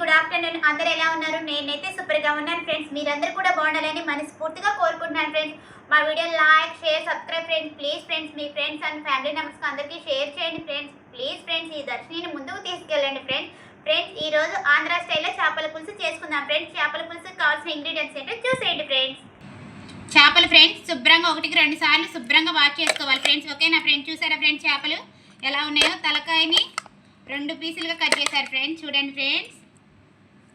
Good afternoon. అందరు ఎలా ఉన్నారు? నేనైతే సూపర్గా ఉన్నాను ఫ్రెండ్స్. మీరందరూ కూడా బాగుండాలని మనస్ఫూర్తిగా కోరుకుంటున్నాను ఫ్రెండ్స్. మా video like share subscribe friends. Please friends me friends and family మెంబర్స్కి అందరికీ షేర్ చేయండి ఫ్రెండ్స్. ప్లీజ్ ఫ్రెండ్స్ ఈ దర్శిని ముందుకు తీసుకెళ్ళండి ఫ్రెండ్స్. ఫ్రెండ్స్ ఈరోజు ఆంధ్ర స్టైల్లో చేపల పులుసు చేసుకుందాం ఫ్రెండ్స్. చేపల పులుసు కావాల్సిన ఇంగ్రీడియంట్స్ ఏంటో చూసేయండి ఫ్రెండ్స్. చేపలు ఫ్రెండ్స్ శుభ్రంగా ఒకటికి రెండు సార్లు శుభ్రంగా వాష్ చేసుకోవాలి ఫ్రెండ్స్. ఓకేనా ఫ్రెండ్స్? చూసారా ఫ్రెండ్స్ చేపలు? ఎలా ఉన్నాయో? తలకాయని రెండు పీసులుగా కట్ చేశారు ఫ్రెండ్స్. చూడండి ఫ్రెండ్స్.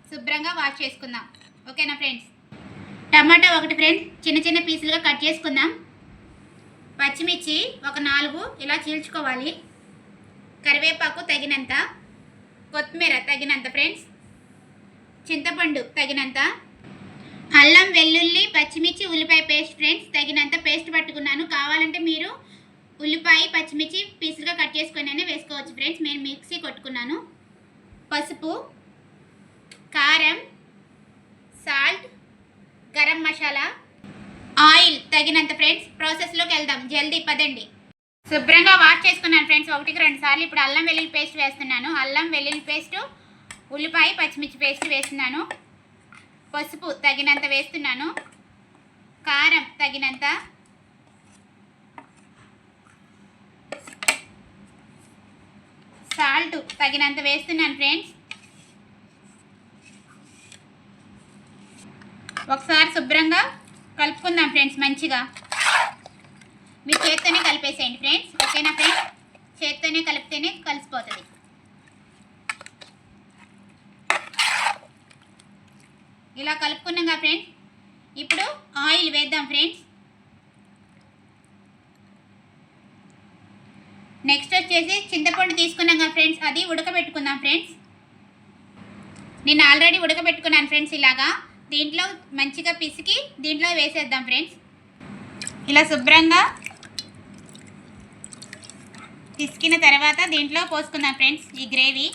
శుభ్రంగా వాష్ చేసుకుందాం. ఓకేనా ఫ్రెండ్స్? టమాటా ఒకటి ఫ్రెండ్స్ చిన్న చిన్న పీసులుగా కట్ చేసుకుందాం. పచ్చిమిర్చి ఒక నాలుగు ఇలా చీల్చుకోవాలి. కరివేపాకు తగినంత కొత్తిమీర తగినంత ఫ్రెండ్స్ చింతపండు తగినంత అల్లం వెల్లుల్లి పచ్చిమిర్చి ఉల్లిపాయ పేస్ట్ ఫ్రెండ్స్ తగినంత పేస్ట్ పట్టుకున్నాను. కావాలంటే మీరు ఉల్లిపాయ పచ్చిమిర్చి పీసులుగా కట్ చేసుకొని వేసుకోవచ్చు ఫ్రెండ్స్. నేను మిక్సీ కొట్టుకున్నాను. పసుపు కారం సాల్ట్ గరం మసాలా ఆయిల్ తగినంత ఫ్రెండ్స్ ప్రాసెస్లోకి వెళ్దాం. జల్దీ పదండి. శుభ్రంగా వాష్ చేసుకున్నాను ఫ్రెండ్స్. ఒకటికి రెండు సార్లు ఇప్పుడు అల్లం వెల్లుల్లి పేస్ట్ వేస్తున్నాను. అల్లం వెల్లుల్లి పేస్ట్ ఉల్లిపాయ పచ్చిమిర్చి పేస్ట్ వేస్తున్నాను. పసుపు తగినంత వేస్తున్నాను. కారం తగినంత. సాల్ట్ తగినంత వేస్తున్నాను ఫ్రెండ్స్. ఒకసారి శుభ్రంగా కలుపుకుందాం ఫ్రెండ్స్ మంచిగా. మీరు చేత్తోనే కలిపేసేయండి ఫ్రెండ్స్ ఓకేనా ఫ్రెండ్స్? చేత్తోనే కలిపితేనే కలిసిపోతుంది. ఇలా కలుపుకున్నాం కదా ఫ్రెండ్స్ ఇప్పుడు ఆయిల్ వేద్దాం ఫ్రెండ్స్. నెక్స్ట్ వచ్చేసి చింతపండు తీసుకున్నాం కదా ఫ్రెండ్స్ అది ఉడకబెట్టుకుందాం ఫ్రెండ్స్. నేను ఆల్రెడీ ఉడకబెట్టుకున్నాను ఫ్రెండ్స్ ఇలాగా. దీంట్లో మంచిగా పిసికి దీంట్లో వేసేద్దాం ఫ్రెండ్స్. ఇలా శుభ్రంగా పిసికిన తర్వాత దీంట్లో పోసుకుందాం ఫ్రెండ్స్ ఈ గ్రేవీ.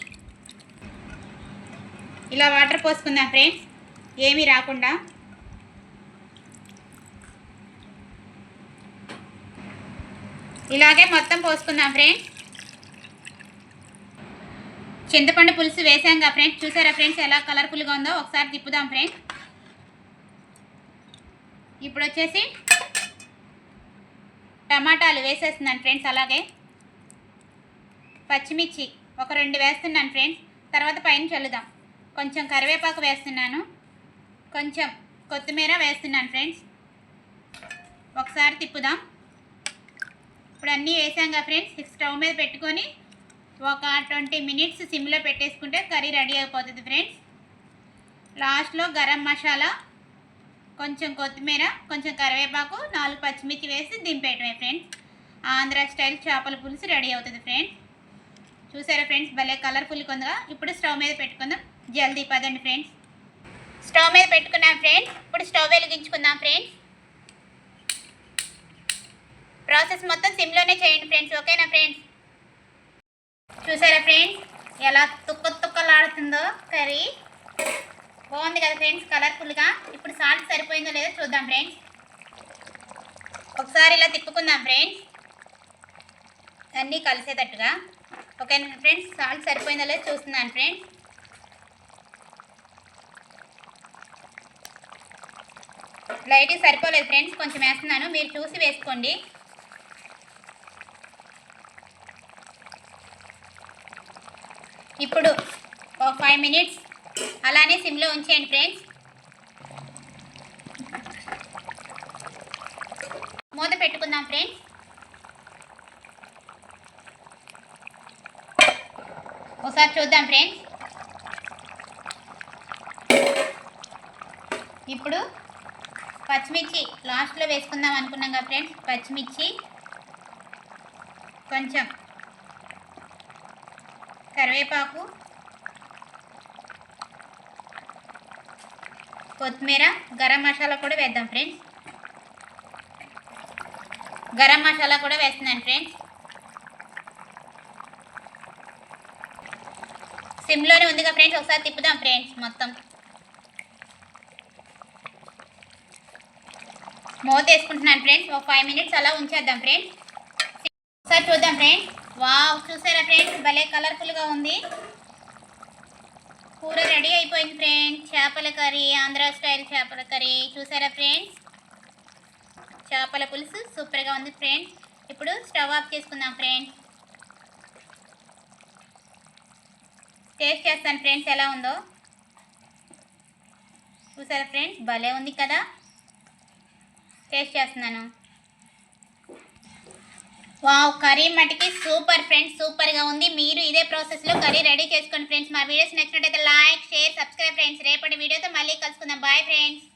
ఇలా వాటర్ పోసుకుందాం ఫ్రెండ్స్. ఏమీ రాకుండా. ఇలాగే మొత్తం పోసుకుందాం ఫ్రెండ్స్. చింతపండు పులుసు వేసాం కదా ఫ్రెండ్స్. చూసారా ఫ్రెండ్స్ ఎలా కలర్ఫుల్గా ఉందో? ఒకసారి తిప్పుదాం ఫ్రెండ్స్. ఇప్పుడు వచ్చేసి టమాటాలు వేసేస్తున్నాను ఫ్రెండ్స్ అలాగే. పచ్చిమిర్చి ఒక రెండు వేస్తున్నాను ఫ్రెండ్స్. తర్వాత పైన చల్లుదాం. కొంచెం కరివేపాకు వేస్తున్నాను. కొంచెం కొత్తిమీర వేస్తున్నాను ఫ్రెండ్స్. ఒకసారి తిప్పుదాం. ఇప్పుడు అన్నీ వేసాం కదా ఫ్రెండ్స్. స్టవ్ మీద పెట్టుకొని ఒక ట్వంటీ మినిట్స్ సిమ్లో పెట్టేసుకుంటే కర్రీ రెడీ అయిపోతుంది ఫ్రెండ్స్. లాస్ట్లో గరం మసాలా కొంచెం కొత్తిమీర కొంచెం కరివేపాకు నాలుగు పచ్చిమిర్చి వేసి దింపేయటమే ఫ్రెండ్స్ ఆంధ్ర స్టైల్ చేపల పులుసు రెడీ అవుతుంది ఫ్రెండ్స్ చూసారా ఫ్రెండ్స్ భలే కలర్ఫుల్గా ఉందిగా. ఇప్పుడు స్టవ్ మీద పెట్టుకుందాం. జల్దీ పదండి ఫ్రెండ్స్ స్టవ్ మీద పెట్టుకున్నాం ఫ్రెండ్స్ ఇప్పుడు స్టవ్ వెలిగించుకుందాం ఫ్రెండ్స్ ప్రాసెస్ మొత్తం సిమ్లోనే చేయండి ఫ్రెండ్స్ ఓకేనా ఫ్రెండ్స్ చూసారా ఫ్రెండ్స్ ఎలా తుక్క తుక్కలాడుతుందో కర్రీ. బాగుంది కదా ఫ్రెండ్స్ కలర్ఫుల్గా. ఇప్పుడు సాల్ట్ సరిపోయిందో లేదో చూద్దాం ఫ్రెండ్స్. ఒకసారి ఇలా తిప్పుకుందాం ఫ్రెండ్స్. అన్నీ కలిసేటట్టుగా. ఓకే ఫ్రెండ్స్ సాల్ట్ సరిపోయిందో లేదో చూస్తున్నాను ఫ్రెండ్స్. లైట్ సరిపోలేదు ఫ్రెండ్స్ కొంచెం వేస్తున్నాను. మీరు చూసి వేసుకోండి. ఇప్పుడు ఒక ఫైవ్ మినిట్స్ అలానే సిమ్లో ఉంచేయండి ఫ్రెండ్స్. మూత పెట్టుకుందాం ఫ్రెండ్స్. ఒకసారి చూద్దాం ఫ్రెండ్స్. ఇప్పుడు పచ్చిమిర్చి లాస్ట్లో వేసుకుందాం అనుకున్నాం కదా ఫ్రెండ్స్. పచ్చిమిర్చి కొంచెం కరివేపాకు కొత్తిమీర గరం మసాలా కూడా వేద్దాం ఫ్రెండ్స్ గరం మసాలా కూడా వేస్తున్నాను ఫ్రెండ్స్ సిమ్లోనే ఉందిగా ఫ్రెండ్స్ ఒకసారి తిప్పుదాం ఫ్రెండ్స్ మొత్తం. మూత వేసుకుంటున్నాను ఫ్రెండ్స్ ఒక ఫైవ్ మినిట్స్ అలా ఉంచేద్దాం ఫ్రెండ్స్ ఒకసారి చూద్దాం ఫ్రెండ్స్ వావ్ చూసారా ఫ్రెండ్స్ భలే కలర్ఫుల్గా ఉంది. కూర రెడీ అయిపోయింది ఫ్రెండ్స్. చేపల కర్రీ ఆంధ్ర స్టైల్ చేపల కర్రీ. చూసారా ఫ్రెండ్స్? చేపల పులుసు సూపర్గా ఉంది ఫ్రెండ్స్. ఇప్పుడు స్టవ్ ఆఫ్ చేసుకుందాం ఫ్రెండ్స్. టేస్ట్ చేస్తాను ఫ్రెండ్స్ ఎలా ఉందో. చూసారా ఫ్రెండ్స్? భలే ఉంది కదా. టేస్ట్ చేస్తున్నాను. వావ్ కర్రీ మటుకి సూపర్ ఫ్రెండ్స్ సూపర్గా ఉంది. మీరు ఇదే ప్రాసెస్లో కర్రీ రెడీ చేసుకోండి ఫ్రెండ్స్. మా వీడియోస్ నచ్చినట్టయితే లైక్ షేర్ సబ్స్క్రైబ్ ఫ్రెండ్స్. రేపటి వీడియోతో మళ్ళీ కలుసుకుందాం. Bye friends.